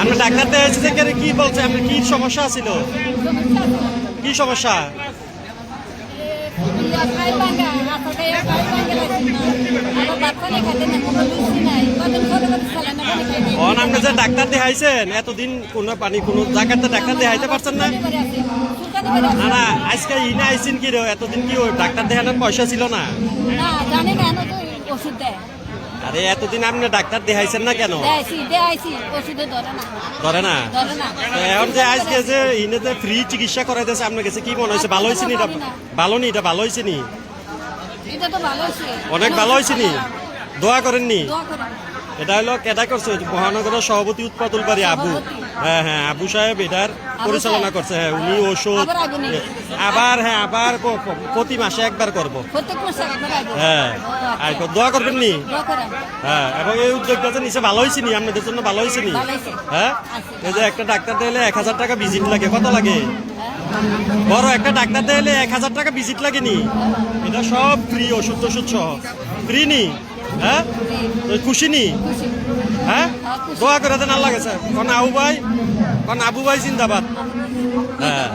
আপনি ডাক্তার দেখাইছে থেকে কি বলছে? আপনার কি সমস্যা ছিল কি সমস্যা? আপনি যে ডাক্তার দেখাইছেন, এতদিন কোন পানি, কোন জায়গাতে ডাক্তার দেখাইতে পারছেন না। না না, আজকে ইনে আইছেন কি রে? এতদিন কি ডাক্তার দেখানোর পয়সা ছিল না? আরে এতদিন আপনি ডাক্তার দেখাইছেন না কেন? ধরে না। এখন যে আজকে যে ইনে যে ফ্রি চিকিৎসা করাইতেছে আপনার কাছে কি মনে হয়েছে? ভালো হয়েছে নি এটা? ভালো নি? এটা ভালো হয়েছে নি? অনেক ভালো হয়েছে নি? দোয়া করেননি? এটা হলো কেটা করছে? মহানগরের সভাপতি উৎপাদন পারি আবু। হ্যাঁ হ্যাঁ আবু সাহেব এটার পরিচালনা করছে। হ্যাঁ উনি ওষুধ আবার হ্যাঁ আবার প্রতি মাসে একবার করব। হ্যাঁ ও, আচ্ছা। আর দোয়া করবেন নি? হ্যাঁ এবং এই উদ্যোগটা যে নিচে ভালো হয়েছে নি? আপনাদের জন্য ভালো হয়েছে নি? হ্যাঁ? আচ্ছা। এই যে একটা ডাক্তার দিলে এক হাজার টাকা ভিজিট লাগে কত লাগে? বড় একটা ডাক্তার দিলে এক হাজার টাকা ভিজিট লাগে নি এটা সব ফ্রি ওষুধ টষুধ সহ। ফ্রি নি? হ্যাঁ? তুই খুশি নি? হ্যাঁ? হ্যাঁ। দোয়া করে দেন আল্লাহ গেছে কোন আবু ভাই? কোন আবু ভাই জিন্দাবাদ। হ্যাঁ।